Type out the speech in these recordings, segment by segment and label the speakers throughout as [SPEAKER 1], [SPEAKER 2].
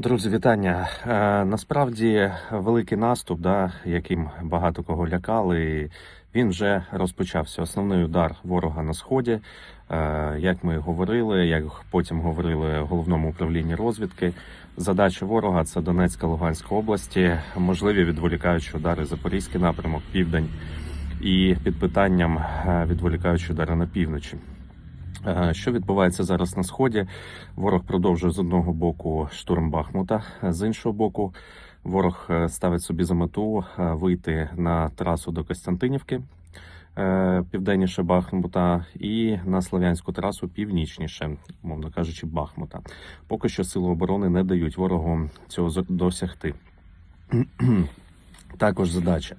[SPEAKER 1] Друзі, вітання. Е, насправді великий наступ, да, яким багато кого лякали, він вже розпочався. Основний удар ворога на сході. Е, як ми говорили, як потім говорили в головному управлінні розвідки. Задача ворога це Донецька, Луганська області, можливі відволікаючі удари Запорізький напрямок, південь і під питанням е, відволікаючі удари на півночі. Е, Що відбувається зараз на сході? Ворог продовжує з одного боку штурм Бахмута, з іншого боку, ворог е, ставить собі за мету е, вийти на трасу до Костянтинівки південніше Бахмута і на Слов'янську трасу північніше, мовно кажучи, Бахмута. Поки що сили оборони не дають ворогу цього досягти. Також задача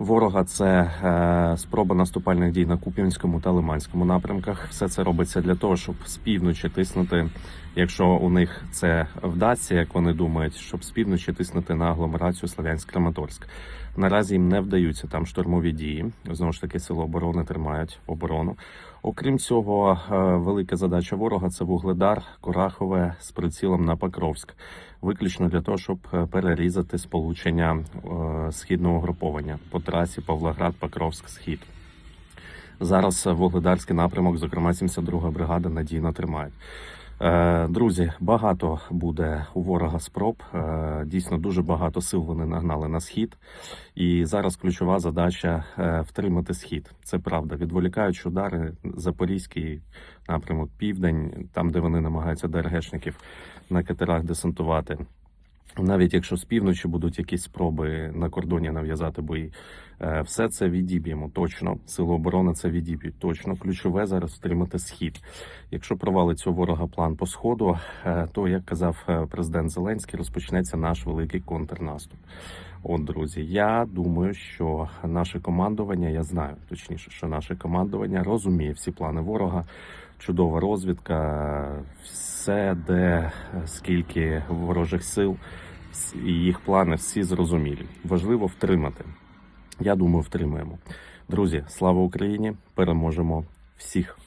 [SPEAKER 1] ворога це е, спроба наступальних дій на Куп'янському та Лиманському напрямках. Все це робиться для того, щоб з півночі тиснути, якщо у них це вдасться, як вони думають, щоб з півночі тиснути на агломерацію Слов'янськ-Краматорськ. Наразі їм не вдаються там штурмові дії. Знову ж таки, сили оборони тримають оборону. Окрім цього, е, велика задача ворога це вугледар, Курахове з прицілом на Покровськ, виключно для того, щоб е, перерізати сполучення е, східного груповання по трасі Павлоград, Покровськ, Схід. Зараз е, вугледарський напрямок, зокрема 72 бригада, надійно тримають. Е, Друзі, багато буде у ворога спроб. Е, Дійсно, дуже багато сил вони нагнали на схід. І зараз ключова задача е, втримати схід. Це правда. Відволікаючи удари, Запорізький напрямок, південь, там, де вони намагаються ДРГшників на катерах десантувати. Навіть якщо з півночі будуть якісь спроби на кордоні нав'язати бої, е, все це відіб'ємо точно. Сили оборони це відіб'ють точно. Ключове зараз втримати схід. Якщо провалиться у ворога план по сходу, е, то як казав е, президент Зеленський, розпочнеться наш великий контрнаступ. От, друзі, я думаю, що наше командування, я знаю точніше, що наше командування розуміє всі плани ворога. Чудова розвідка, все, де е, скільки ворожих сил і їх плани всі зрозумілі. Важливо втримати. Я думаю, втримаємо. Друзі, слава Україні! Переможемо всіх.